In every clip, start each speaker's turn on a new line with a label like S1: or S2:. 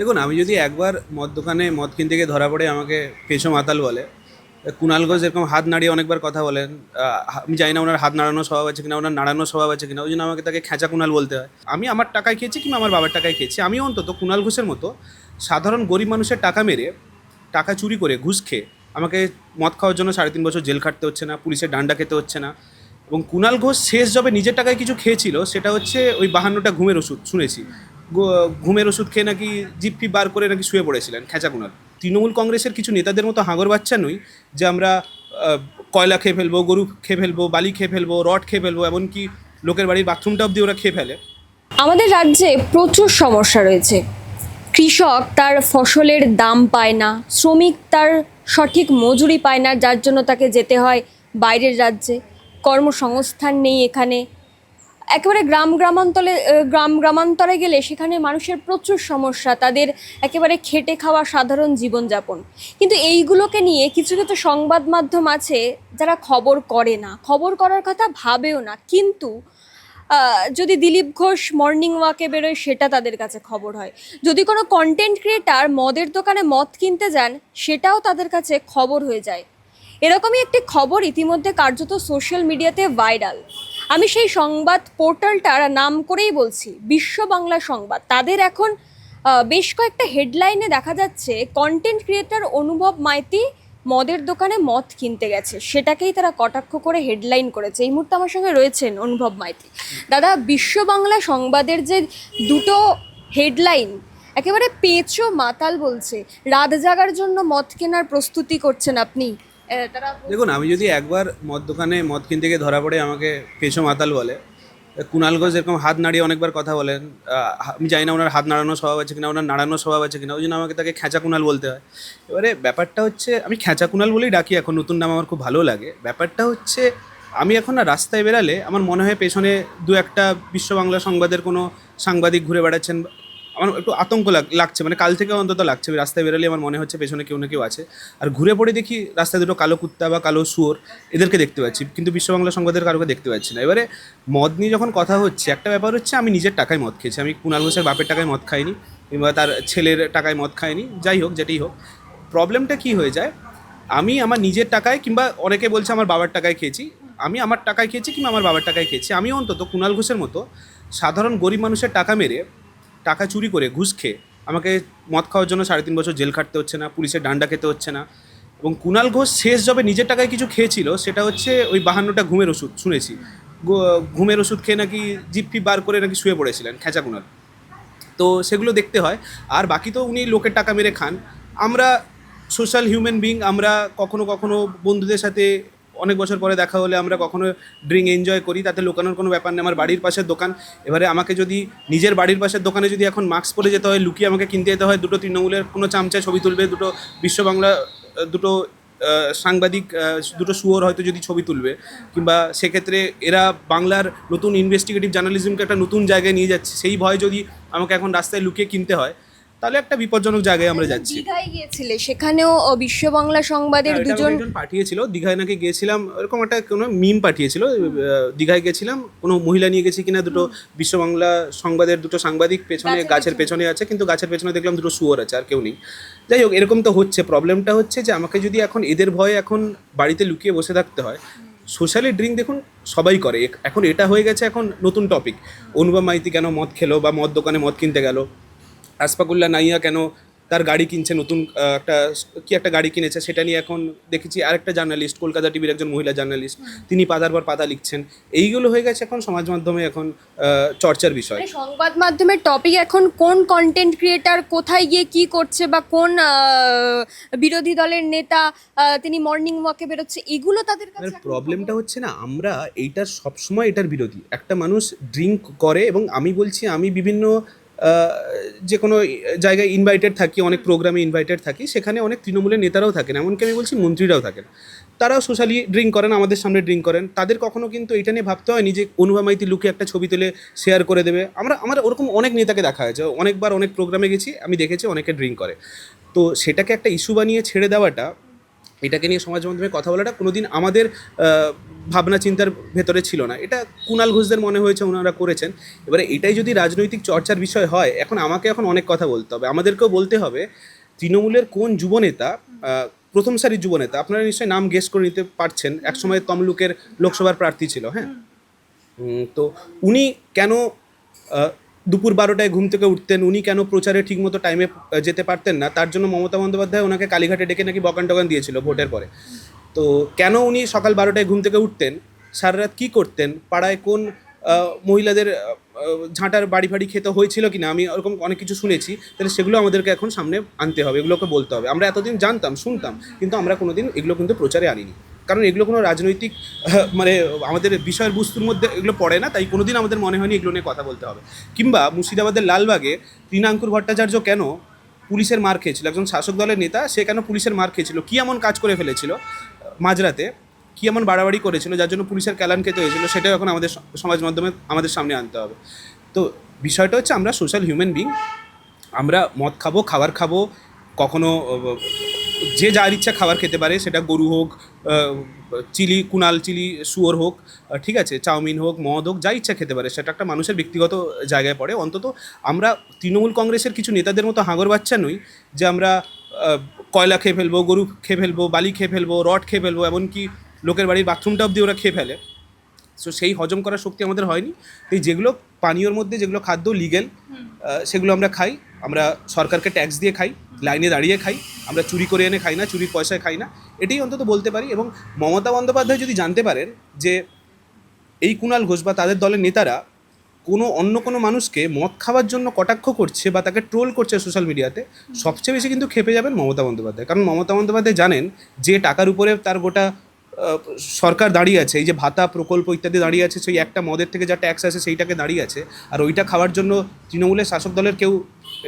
S1: দেখুন, আমি যদি একবার মদ দোকানে মদ কিনতে গিয়ে ধরা পড়ে, আমাকে পেছো মাতাল বলে। কুণাল ঘোষ এরকম হাত নাড়িয়ে অনেকবার কথা বলেন। আমি জানি না ওনার হাত নাড়ানোর স্বভাব আছে কিনা, ওনার নাড়ানোর স্বভাব আছে কিনা, ওই জন্য আমাকে তাকে খেঁচা কুণাল বলতে হয়। আমি আমার টাকায় খেয়েছি কিংবা আমার বাবার টাকায় খেয়েছি? আমি অন্তত কুণাল ঘোষের মতো সাধারণ গরিব মানুষের টাকা মেরে, টাকা চুরি করে, ঘুষ খেয়ে, আমাকে মদ খাওয়ার জন্য সাড়ে তিন বছর জেল খাটতে হচ্ছে না, পুলিশের ডান্ডা খেতে হচ্ছে না। এবং কুণাল ঘোষ শেষ যবে নিজের টাকায় কিছু খেয়েছিল, সেটা হচ্ছে ওই বাহান্নটা ঘুমের ওষুধ, শুনেছি। ঘুমের ওষুধ খেয়ে নাকি জিপি বার করে নাকি শুয়ে পড়েছিলেন, খেঁচা কুণাল তৃণমূল কংগ্রেসের কিছু নেতাদের মতো হাঙর বাচ্চা নই যে আমরা কয়লা খেয়ে ফেলব, গরু খেয়ে ফেলব, বালি খেয়ে ফেলব, রড খেয়ে ফেলব, এমনকি লোকের বাড়ির বাথরুমটা অবধি ওরা খেয়ে ফেলে।
S2: আমাদের রাজ্যে প্রচুর সমস্যা রয়েছে। কৃষক তার ফসলের দাম পায় না, শ্রমিক তার সঠিক মজুরি পায় না, যার জন্য তাকে যেতে হয় বাইরের রাজ্যে। কর্মসংস্থান নেই এখানে একেবারে গ্রাম গ্রামান্তরে গ্রাম গ্রামান্তরে গেলে সেখানে মানুষের প্রচুর সমস্যা, তাদের একেবারে খেটে খাওয়া সাধারণ জীবনযাপন। কিন্তু এইগুলোকে নিয়ে কিছু কিছু সংবাদ মাধ্যম আছে যারা খবর করে না। খবর করার কথা ভাবেও না। কিন্তু যদি দিলীপ ঘোষ মর্নিং ওয়াকে বেরোয়, সেটা তাদের কাছে খবর হয়। যদি কোনো কন্টেন্ট ক্রিয়েটার মদের দোকানে মদ কিনতে যান, সেটাও তাদের কাছে খবর হয়ে যায়। এরকমই একটি খবর ইতিমধ্যে কার্যত সোশ্যাল মিডিয়াতে ভাইরাল আমি সেই সংবাদ পোর্টালটার নাম করেই বলছি, বিশ্ব বাংলা সংবাদ। তাদের এখন বেশ কয়েকটা হেডলাইনে দেখা যাচ্ছে কন্টেন্ট ক্রিয়েটার অনুভব মাইতি মদের দোকানে মদ কিনতে গেছে। সেটাকেই তারা কটাক্ষ করে হেডলাইন করেছে। এই মুহূর্তে আমার সঙ্গে রয়েছেন অনুভব মাইতি। দাদা, বিশ্ব বাংলা সংবাদের যে দুটো হেডলাইন, একেবারে পেঁচো মাতাল বলছে। রাত জাগার জন্য মদ কেনার প্রস্তুতি করছেন আপনি। তারা
S1: দেখুন, আমি যদি একবার মদ দোকানে মদ কিনতে গিয়ে ধরা পড়ে, আমাকে পেছো মাতাল বলে। কুণাল ঘোষ এরকম হাত নাড়িয়ে অনেকবার কথা বলেন। আমি জানি না ওনার হাত নাড়ানোর স্বভাব আছে কিনা, ওনার নাড়ানোর স্বভাব আছে কিনা, ওই জন্য আমাকে তাকে খেঁচা কুণাল বলতে হয়। এবারে ব্যাপারটা হচ্ছে, আমি খেঁচা কুণাল বলেই ডাকি এখন, নতুন নাম আমার খুব ভালো লাগে। ব্যাপারটা হচ্ছে, আমি এখন না রাস্তায় বেরালে আমার মনে হয় পেছনে দু একটা বিশ্ব বাংলা সংবাদের কোনো সাংবাদিক ঘুরে বেড়াচ্ছেন আমার একটু আতঙ্ক লাগ- লাগছে মানে কাল থেকে অন্তত লাগছে। রাস্তায় বেরোলে আমার মনে হচ্ছে পেছনে কেউ না কেউ আছে। আর ঘুরে পড়ে দেখি রাস্তায় দুটো কালো কুত্তা বা কালো শুয়োর, এদেরকে দেখতে পাচ্ছি। কিন্তু বিশ্ব বাংলা সংবাদের কারোকে দেখতে পাচ্ছি না। এবারে মদ নিয়ে যখন কথা হচ্ছে, একটা ব্যাপার হচ্ছে আমি নিজের টাকায় মদ খেয়েছি। আমি কুণাল ঘোষের বাপের টাকায় মদ খাইনি কিংবা তার ছেলের টাকায় মদ খাইনি, যাই হোক যেটাই হোক। প্রবলেমটা কি হয়ে যায়? আমি আমার নিজের টাকায় কিংবা অনেকে বলছে আমার বাবার টাকায় খেয়েছি। আমি আমার টাকায় খেয়েছি কিংবা আমার বাবার টাকায় খেয়েছি। আমি অন্তত কুণাল ঘোষের মতো সাধারণ গরিব মানুষের টাকা মেরে টাকা চুরি করে ঘুষ খেয়ে আমাকে মদ খাওয়ার জন্য সাড়ে তিন বছর জেল খাটতে হচ্ছে না, পুলিশের ডান্ডা খেতে হচ্ছে না এবং কুণাল ঘোষ শেষ যবে নিজের টাকায় কিছু খেয়েছিল, সেটা হচ্ছে ওই বাহান্নটা ঘুমের ওষুধ শুনেছি। ঘুমের ওষুধ খেয়ে নাকি জিপি বার করে নাকি শুয়ে পড়েছিলেন খেঁচা কুণাল তো সেগুলো দেখতে হয়। আর বাকি তো উনি লোকের টাকা মেরে খান। আমরা সোশ্যাল হিউম্যান বিং আমরা কখনো কখনো বন্ধুদের সাথে অনেক বছর পরে দেখা হলে আমরা কখনো ড্রিঙ্ক এনজয় করি, তাতে লুকানোর কোনো ব্যাপার নেই। আমার বাড়ির পাশের দোকান, এবারে আমাকে যদি নিজের বাড়ির পাশের দোকানে যদি এখন মাস্ক পরে যেতে হয়, লুকিয়ে আমাকে কিনতে যেতে হয়, দুটো তৃণমূলের কোনো চামচায় ছবি তুলবে, দুটো বিশ্ব বাংলা দুটো সাংবাদিক দুটো শুয়োর হয়তো যদি ছবি তুলবে, কিংবা সেক্ষেত্রে এরা বাংলার নতুন ইনভেস্টিগেটিভ জার্নালিজমকে একটা নতুন জায়গায় নিয়ে যাচ্ছে। সেই ভয় যদি আমাকে এখন রাস্তায় লুকিয়ে কিনতে হয় তাহলে একটা বিপজ্জনক জায়গায় আমরা যাচ্ছি।
S2: দীঘায় গিয়েছিলে সেখানেও বিশ্ব বাংলা সংবাদের
S1: হ্যাঁ,
S2: দুজন
S1: পাঠিয়েছিল দীঘায় নাকি গিয়েছিলাম এরকম একটা কোনো মিম পাঠিয়েছিল দীঘায় গেছিলাম কোনো মহিলা নিয়ে গেছি কিনা দুটো বিশ্ব বাংলা সংবাদের দুটো সাংবাদিক পেছনে
S2: গাছের
S1: পেছনে। আছে কিন্তু গাছের পেছনে দেখলাম দুটো শুয়োর আছে আর কেউ নেই। যাই হোক এরকম তো হচ্ছে প্রবলেমটা হচ্ছে যে আমাকে যদি এখন এদের ভয়ে এখন বাড়িতে লুকিয়ে বসে থাকতে হয় সোশ্যালি ড্রিঙ্ক দেখুন সবাই করে এখন এটা হয়ে গেছে এখন নতুন টপিক অনুপম মাইতি কেন মদ খেলো বা মদ দোকানে মদ কিনতে গেল? আসফাকুল্লা নাইয়া কেন তার গাড়ি কিনছে নতুন একটা কি একটা গাড়ি কিনেছে সেটা নিয়ে এখন দেখেছি আরেকটা জার্নালিস্ট কলকাতা টিভির একজন মহিলা জার্নালিস্ট তিনি পাতার পর পাতা লিখছেন। এইগুলো হয়ে গেছে এখন সমাজ মাধ্যমে এখন চর্চার বিষয়।
S2: মানে সংবাদ মাধ্যমের টপিক এখন কোন কন্টেন্ট ক্রিয়েটার কোথায় গিয়ে কি করছে বা কোন বিরোধী দলের নেতা তিনি মর্নিং ওয়াকে বেরোচ্ছে এগুলো তাদের কাছে
S1: প্রবলেমটা হচ্ছে না আমরা এইটার সবসময় এটার বিরোধী। একটা মানুষ ড্রিঙ্ক করে এবং আমি বলছি আমি বিভিন্ন যে কোনো জায়গায় ইনভাইটেড থাকি, অনেক প্রোগ্রামে ইনভাইটেড থাকি, সেখানে অনেক তৃণমূলের নেতারাও থাকেন। এমনকি আমি বলছি মন্ত্রীরাও থাকেন। তারাও সোশ্যালি ড্রিঙ্ক করেন, আমাদের সামনে ড্রিঙ্ক করেন। তাদের কখনো কিন্তু এটা নিয়ে ভাবতে হয় নিজে অনুভা মাইতি লুকে একটা ছবি তুলে শেয়ার করে দেবে। আমরা, আমার ওরকম অনেক নেতাকে দেখা হয়েছে। অনেকবার অনেক প্রোগ্রামে গেছি, আমি দেখেছি অনেকে ড্রিঙ্ক করে। তো সেটাকে একটা ইস্যু বানিয়ে ছেড়ে দেওয়াটা এটাকে নিয়ে সমাজ মাধ্যমে কথা বলাটা কোনোদিন আমাদের ভাবনা চিন্তার ভেতরে ছিল না। এটা কুণাল ঘোষদের মনে হয়েছে ওনারা করেছেন। এবারে এটাই যদি রাজনৈতিক চর্চার বিষয় হয় এখন আমাকে এখন অনেক কথা বলতে হবে। আমাদেরকেও বলতে হবে তৃণমূলের কোন যুবনেতা প্রথম সারির যুবনেতা আপনারা নিশ্চয়ই নাম গেস করে নিতে পারছেন একসময় তমলুকের লোকসভার প্রার্থী ছিল হ্যাঁ? তো উনি কেন দুপুর বারোটায় ঘুম থেকে উঠতেন। উনি কেন প্রচারে ঠিকমতো টাইমে যেতে পারতেন না? তার জন্য মমতা বন্দ্যোপাধ্যায় ওনাকে কালীঘাটে ডেকে নাকি বকান টকান দিয়েছিল ভোটের পরে। তো কেন উনি সকাল বারোটায় ঘুম থেকে উঠতেন? সারা রাত কী করতেন? পাড়ায় কোন মহিলাদের ঝাঁটার বাড়ি ফাড়ি খেতে হয়েছিল কি না আমি ওরকম অনেক কিছু শুনেছি। তাহলে সেগুলো আমাদেরকে এখন সামনে আনতে হবে, এগুলোকে বলতে হবে। আমরা এতদিন জানতাম, শুনতাম, কিন্তু আমরা কোনোদিন এগুলো কিন্তু প্রচারে আনিনি। কারণ এগুলো কোনো রাজনৈতিক মানে আমাদের বিষয়ের বস্তুর মধ্যে এগুলো পড়ে না, তাই কোনোদিন আমাদের মনে হয়নি এগুলো নিয়ে কথা বলতে হবে। কিংবা মুর্শিদাবাদের লালবাগে তৃণাঙ্কুর ভট্টাচার্য কেন পুলিশের মার খেয়েছিল? একজন শাসক দলের নেতা, সে কেন পুলিশের মার খেয়েছিল? কী এমন কাজ করে ফেলেছিল মাঝরাতে? কী এমন বাড়াবাড়ি করেছিল যার জন্য পুলিশের ক্যালান খেতে হয়েছিল? সেটাও এখন আমাদের সমাজ মাধ্যমে আমাদের সামনে আনতে হবে। তো বিষয়টা হচ্ছে আমরা সোশ্যাল হিউম্যান বিং, আমরা মদ খাব, খাবার খাব, কখনো যে যার ইচ্ছা খাবার খেতে পারে সেটা গরু হোক চিলি কুনাল চিলি শুয়োর হোক ঠিক আছে চাউমিন হোক মদ হোক যা ইচ্ছা খেতে পারে সেটা একটা মানুষের ব্যক্তিগত জায়গায় পড়ে। অন্তত আমরা তৃণমূল কংগ্রেসের কিছু নেতাদের মতো হাঙর বাচ্চা নই যে আমরা কয়লা খেয়ে ফেলব গরু খেয়ে ফেলব বালি খেয়ে ফেলব রড খেয়ে ফেলব এমনকি লোকের বাড়ির বাথরুমটা অবধি ওরা খেয়ে ফেলে। সো সেই হজম করার শক্তি আমাদের হয়নি। এই যেগুলো পানীয়র মধ্যে যেগুলো খাদ্য লিগেল সেগুলো আমরা খাই। আমরা সরকারকে ট্যাক্স দিয়ে খাই। লাইনে দাঁড়িয়ে খাই, আমরা চুরি করে এনে খাই না, চুরির পয়সায় খাই না, এটাই অন্তত বলতে পারি। এবং মমতা বন্দ্যোপাধ্যায় যদি জানতে পারেন যে এই কুণাল ঘোষ বা তাদের দলের নেতারা কোনো অন্য কোনো মানুষকে মদ খাওয়ার জন্য কটাক্ষ করছে বা তাকে ট্রোল করছে সোশ্যাল মিডিয়াতে সবচেয়ে বেশি কিন্তু খেপে যাবেন মমতা বন্দ্যোপাধ্যায়। কারণ মমতা বন্দ্যোপাধ্যায় জানেন যে টাকার উপরে তার গোটা সরকার দাঁড়িয়ে আছে, এই যে ভাতা প্রকল্প ইত্যাদি দাঁড়িয়ে আছে, সেই একটা মদের থেকে যা ট্যাক্স আছে সেইটাকে দাঁড়িয়ে আছে, আর ওইটা খাওয়ার জন্য তৃণমূলের শাসক দলের কেউ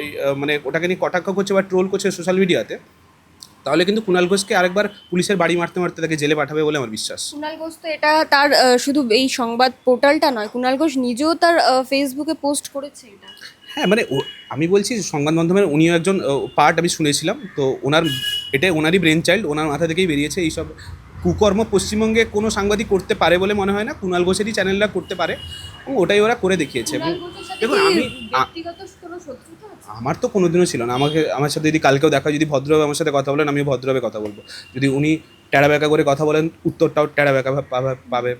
S1: এই মানে ওটাকে নিয়ে কটাক্ষ করছে বা ট্রোল করছে সোশ্যাল মিডিয়াতে তাহলে কিন্তু কুণাল ঘোষকে আরেকবার পুলিশের বাড়ি মারতে মারতে তাকে জেলে পাঠাবে বলে আমার বিশ্বাস।
S2: কুণাল ঘোষ তো এটা তার শুধু এই সংবাদ পোর্টালটা নয় কুণাল ঘোষ নিজেও তার ফেসবুকে পোস্ট করেছে এটা।
S1: হ্যাঁ মানে আমি বলছি সংবাদ মাধ্যমের উনিও একজন পার্ট আমি শুনেছিলাম তো ওনার এটা ওনারই ব্রেন চাইল্ড ওনার মাথা থেকেই বেরিয়েছে এইসব কুকর্ম পশ্চিমবঙ্গে কোনো সাংবাদিক করতে পারে বলে মনে হয় না কুণাল ঘোষেরই চ্যানেলরা করতে পারে ওটাই ওরা করে দেখিয়েছে। এবং দেখুন আমি আমার তো কোনোদিনও ছিল না আমাকে আমার সাথে যদি কালকেও দেখা হয়, যদি ভদ্রভাবে আমার সাথে কথা বলেন আমি ভদ্রভাবে কথা বলব। যদি উনি ট্যাড়া ব্যাকা করে কথা বলেন উত্তরটাও টেড়া ব্যাকা পাবে পাবে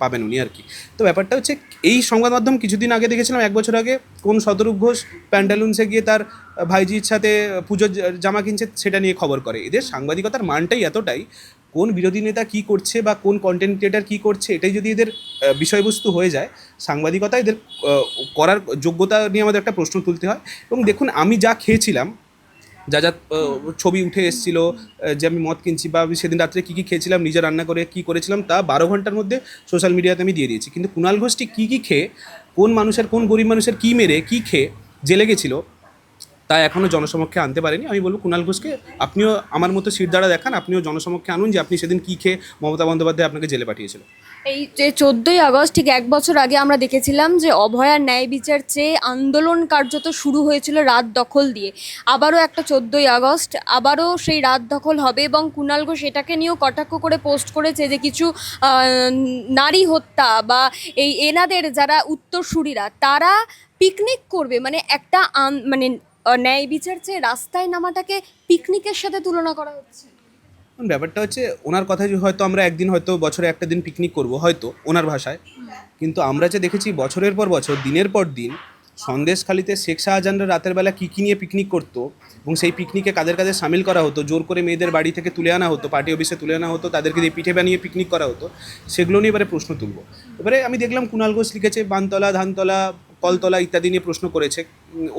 S1: পাবেন উনি আর কি। তো ব্যাপারটা হচ্ছে এই সংবাদ মাধ্যম কিছুদিন আগে দেখেছিলাম এক বছর আগে কোন শতরূপ ঘোষ প্যান্টালুন্সে গিয়ে তার ভাইজির সাথে পুজোর জামা কিনছে সেটা নিয়ে খবর করে। এদের সাংবাদিকতার মানটাই এতটাই কোন বিরোধী নেতা কী করছে বা কোন কন্টেন্ট ক্রিয়েটার কী করছে, এটাই যদি এদের বিষয়বস্তু হয়ে যায়, সাংবাদিকতা এদের করার যোগ্যতা নিয়ে আমাদের একটা প্রশ্ন তুলতে হয়। এবং দেখুন, আমি যা খেয়েছিলাম, যা যা ছবি উঠে এসেছিল যে আমি মদ কিনছি বা আমি সেদিন রাত্রে কী কী খেয়েছিলাম, নিজে রান্না করে কী করেছিলাম, তা বারো ঘণ্টার মধ্যে সোশ্যাল মিডিয়াতে আমি দিয়ে দিয়েছি। কিন্তু কুণাল ঘোষটি কী কী খেয়ে, কোন মানুষের, কোন গরিব মানুষের কী মেরে, কী খেয়ে, জেলে গেছিল তা এখনও জনসমক্ষে আনতে পারেনি। আমি বলব কুণাল ঘোষকে, আপনিও আমার মতো সিরদারা দেখান, আপনিও জনসমক্ষে আনুন যে আপনি সেদিন কী খেয়ে মমতা বন্দ্যোপাধ্যায় আপনাকে জেলে পাঠিয়েছিল।
S2: এই যে চোদ্দোই আগস্ট, ঠিক এক বছর আগে আমরা দেখেছিলাম যে অভয়ার ন্যায় বিচার চেয়ে আন্দোলন কার্যত শুরু হয়েছিল রাত দখল দিয়ে। আবারও একটা চোদ্দোই আগস্ট, আবারও সেই রাত দখল হবে এবং কুণাল ঘোষ এটাকে নিয়েও কটাক্ষ করে পোস্ট করেছে যে কিছু নারী হত্যা বা এই এনাদের যারা উত্তরসূরিরা, তারা পিকনিক করবে। মানে একটা মানে ন্যায় বিচার চেয়ে রাস্তায় নামাটাকে পিকনিকের সাথে তুলনা করা হচ্ছে।
S1: ব্যাপারটা হচ্ছে, ওনার কথা হয়তো আমরা একদিন হয়তো বছরে একটা দিন পিকনিক করব, হয়তো ওনার ভাষায়। কিন্তু আমরা যে দেখেছি বছরের পর বছর, দিনের পর দিন, সন্দেশখালিতে শেখ শাহজাহানরা রাতের বেলা কী কী নিয়ে পিকনিক করতো এবং সেই পিকনিকে কাদের কাদের সামিল করা হতো, জোর করে মেয়েদের বাড়ি থেকে তুলে আনা হতো, পার্টি অফিসে তুলে আনা হতো, তাদেরকে দিয়ে পিঠে বানিয়ে পিকনিক করা হতো, সেগুলো নিয়ে এবারে প্রশ্ন তুলব। এবারে আমি দেখলাম কুণাল ঘোষ লিখেছে, বানতলা, ধানতলা, কলতলা ইত্যাদি নিয়ে প্রশ্ন করেছে।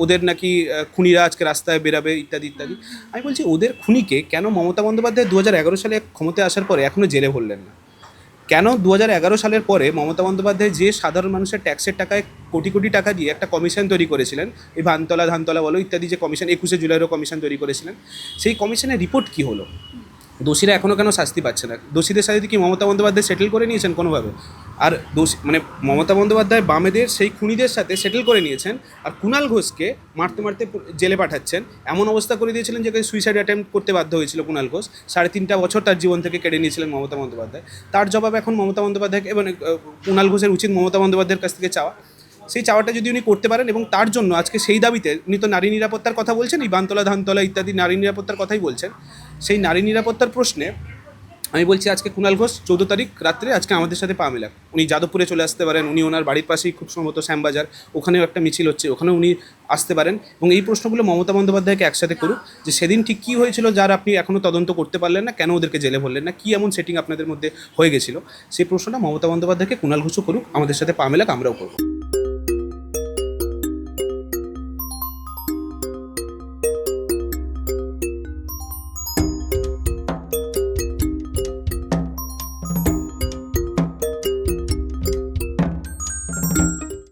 S1: ওদের নাকি খুনিরা আজকে রাস্তায় বেরাবে, ইত্যাদি ইত্যাদি। আমি বলছি, ওদের খুনিকে কেন মমতা বন্দ্যোপাধ্যায় দু হাজার এগারো সালে ক্ষমতায় আসার পরে এখনও জেলে ভরলেন না? কেন দু হাজার এগারো সালের পরে মমতা বন্দ্যোপাধ্যায় যে সাধারণ মানুষের ট্যাক্সের টাকায় কোটি কোটি টাকা দিয়ে একটা কমিশন তৈরি করেছিলেন, এই ভানতলা, ধানতলা বলো ইত্যাদি যে কমিশন, একুশে জুলাইয়েরও কমিশন তৈরি করেছিলেন, সেই কমিশনের রিপোর্ট কি হলো? দোষীরা এখনও কেন শাস্তি পাচ্ছে না? দোষীদের সাথে কি মমতা বন্দ্যোপাধ্যায় সেটেল করে নিয়েছেন কোনোভাবে? আর দোষী মানে মমতা বন্দ্যোপাধ্যায় বামেদের সেই খুনিদের সাথে সেটেল করে নিয়েছেন আর কুণাল ঘোষকে মারতে মারতে জেলে পাঠাচ্ছেন। এমন অবস্থা করে দিয়েছিলেন যে সুইসাইড অ্যাটেম্প করতে বাধ্য হয়েছিল কুণাল ঘোষ। সাড়ে তিনটা বছর তার জীবন থেকে কেড়ে নিয়েছিলেন মমতা বন্দ্যোপাধ্যায়। তার জবাব এখন মমতা বন্দ্যোপাধ্যায়কে এবং আহ, কুণাল ঘোষের উচিত মমতা বন্দ্যোপাধ্যায়ের কাছ থেকে চাওয়া। সেই চাওয়াটা যদি উনি করতে পারেন এবং তার জন্য আজকে সেই দাবিতে উনি তো নারী নিরাপত্তার কথা বলছেন, এই বানতলা, ধানতলা ইত্যাদি নারী নিরাপত্তার কথাই বলছেন। সেই নারী নিরাপত্তার প্রশ্নে আমি বলছি আজকে কুণাল ঘোষ চৌদ্দ তারিখ রাত্রে আজকে আমাদের সাথে পা মেলাক উনি যাদবপুরে চলে আসতে পারেন, উনি ওনার বাড়ির পাশেই খুব সম্ভবত শ্যামবাজার, ওখানেও একটা মিছিল হচ্ছে, ওখানেও উনি আসতে পারেন এবং এই প্রশ্নগুলো মমতা বন্দ্যোপাধ্যায়কে একসাথে করুক যে সেদিন ঠিক কী হয়েছিল যার আপনি এখনও তদন্ত করতে পারলেন না, কেন ওদেরকে জেলে ভরলেন না, কী এমন সেটিং আপনাদের মধ্যে হয়ে গেছিল? সেই প্রশ্নটা মমতা বন্দ্যোপাধ্যায়কে কুণাল ঘোষও করুক, আমাদের সাথে পা মেলাক আমরাও করব।